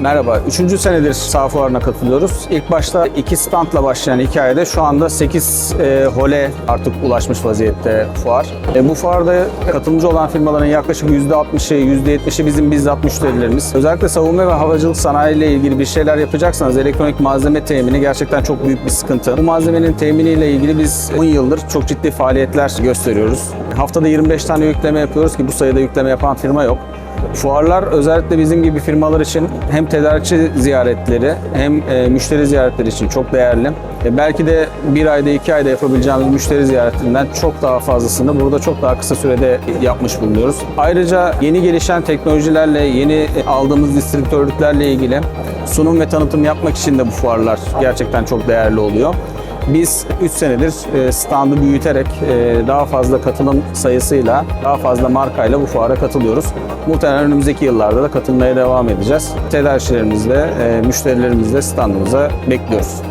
Merhaba, üçüncü senedir sağ fuarına katılıyoruz. İlk başta iki standla başlayan hikayede şu anda 8 e, hole artık ulaşmış vaziyette fuar. E, bu fuarda katılımcı olan firmaların yaklaşık %60'ı, %70'i bizim bizzat müşterilerimiz. Özellikle savunma ve havacılık sanayi ile ilgili bir şeyler yapacaksanız elektronik malzeme temini gerçekten çok büyük bir sıkıntı. Bu malzemenin teminiyle ilgili biz 10 yıldır çok ciddi faaliyetler gösteriyoruz. Haftada 25 tane yükleme yapıyoruz ki bu sayıda yükleme yapan firma yok. Fuarlar özellikle bizim gibi firmalar için hem tedarikçi ziyaretleri hem e, müşteri ziyaretleri için çok değerli. E, belki de bir ayda iki ayda yapabileceğimiz müşteri ziyaretlerinden çok daha fazlasını burada çok daha kısa sürede yapmış bulunuyoruz. Ayrıca yeni gelişen teknolojilerle, yeni aldığımız distribütörlüklerle ilgili sunum ve tanıtım yapmak için de bu fuarlar gerçekten çok değerli oluyor. Biz 3 senedir e, standı büyüterek e, daha fazla katılım sayısıyla, daha fazla markayla bu fuara katılıyoruz. Muhtemelen önümüzdeki yıllarda da katılmaya devam edeceğiz. Tedarikçilerimizle, e, müşterilerimizle standımıza bekliyoruz.